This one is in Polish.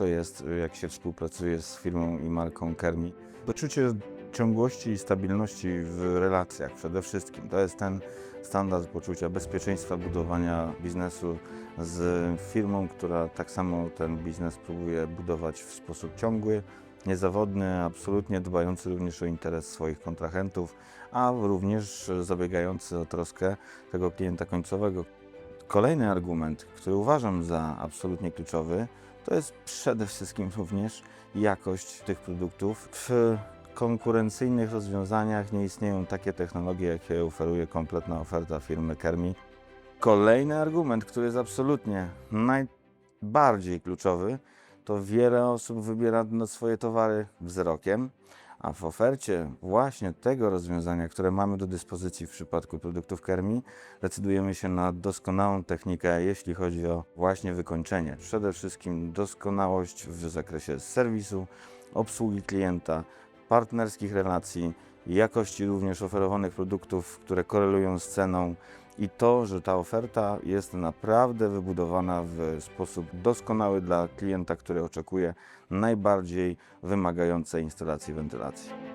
to jest, jak się współpracuje z firmą i marką Kermi. Poczucie ciągłości i stabilności w relacjach przede wszystkim. To jest ten standard poczucia bezpieczeństwa budowania biznesu z firmą, która tak samo ten biznes próbuje budować w sposób ciągły, niezawodny, absolutnie dbający również o interes swoich kontrahentów, a również zabiegający o troskę tego klienta końcowego. Kolejny argument, który uważam za absolutnie kluczowy, to jest przede wszystkim również jakość tych produktów. W konkurencyjnych rozwiązaniach nie istnieją takie technologie, jakie oferuje kompletna oferta firmy Kermi. Kolejny argument, który jest absolutnie najbardziej kluczowy, to wiele osób wybiera swoje towary wzrokiem, a w ofercie właśnie tego rozwiązania, które mamy do dyspozycji w przypadku produktów Kermi, decydujemy się na doskonałą technikę, jeśli chodzi o właśnie wykończenie. Przede wszystkim doskonałość w zakresie serwisu, obsługi klienta, partnerskich relacji, jakości również oferowanych produktów, które korelują z ceną i to, że ta oferta jest naprawdę wybudowana w sposób doskonały dla klienta, który oczekuje najbardziej wymagającej instalacji wentylacji.